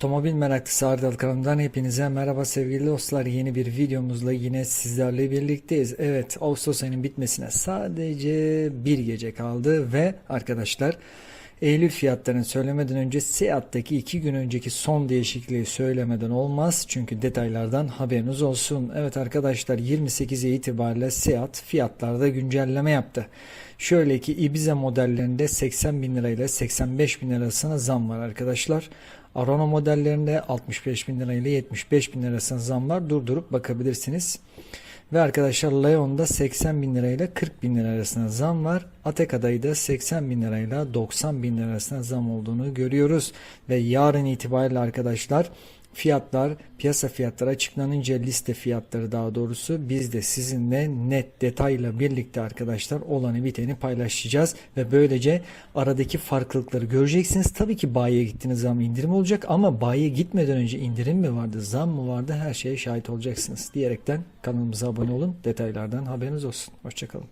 Otomobil meraklısı Ardal kanalından hepinize merhaba sevgili dostlar. Yeni bir videomuzla yine sizlerle birlikteyiz. Evet Ağustos ayının bitmesine sadece bir gece kaldı ve arkadaşlar Eylül fiyatlarını söylemeden önce Seat'taki iki gün önceki son değişikliği söylemeden olmaz. Çünkü detaylardan haberiniz olsun. Evet arkadaşlar 28'e itibariyle Seat fiyatlarda güncelleme yaptı. Şöyle ki Ibiza modellerinde 80 bin lira ile 85 bin lira arasında zam var arkadaşlar. Arona modellerinde 65 bin lira ile 75 bin lira arasında zam var. Durdurup bakabilirsiniz. Ve arkadaşlar Leon'da 80 bin lirayla 40 bin lira arasında zam var. Ateka'da da 80 bin lirayla 90 bin lira arasında zam olduğunu görüyoruz. Ve yarın itibariyle arkadaşlar fiyatlar piyasa fiyatları açıklanınca liste fiyatları daha doğrusu biz de sizinle net detayla birlikte arkadaşlar olanı biteni paylaşacağız ve böylece aradaki farklılıkları göreceksiniz. Tabii ki bayiye gittiğiniz zaman indirim olacak ama bayiye gitmeden önce indirim mi vardı, zam mı vardı her şeye şahit olacaksınız diyerekten kanalımıza abone olun. Detaylardan haberiniz olsun. Hoşçakalın.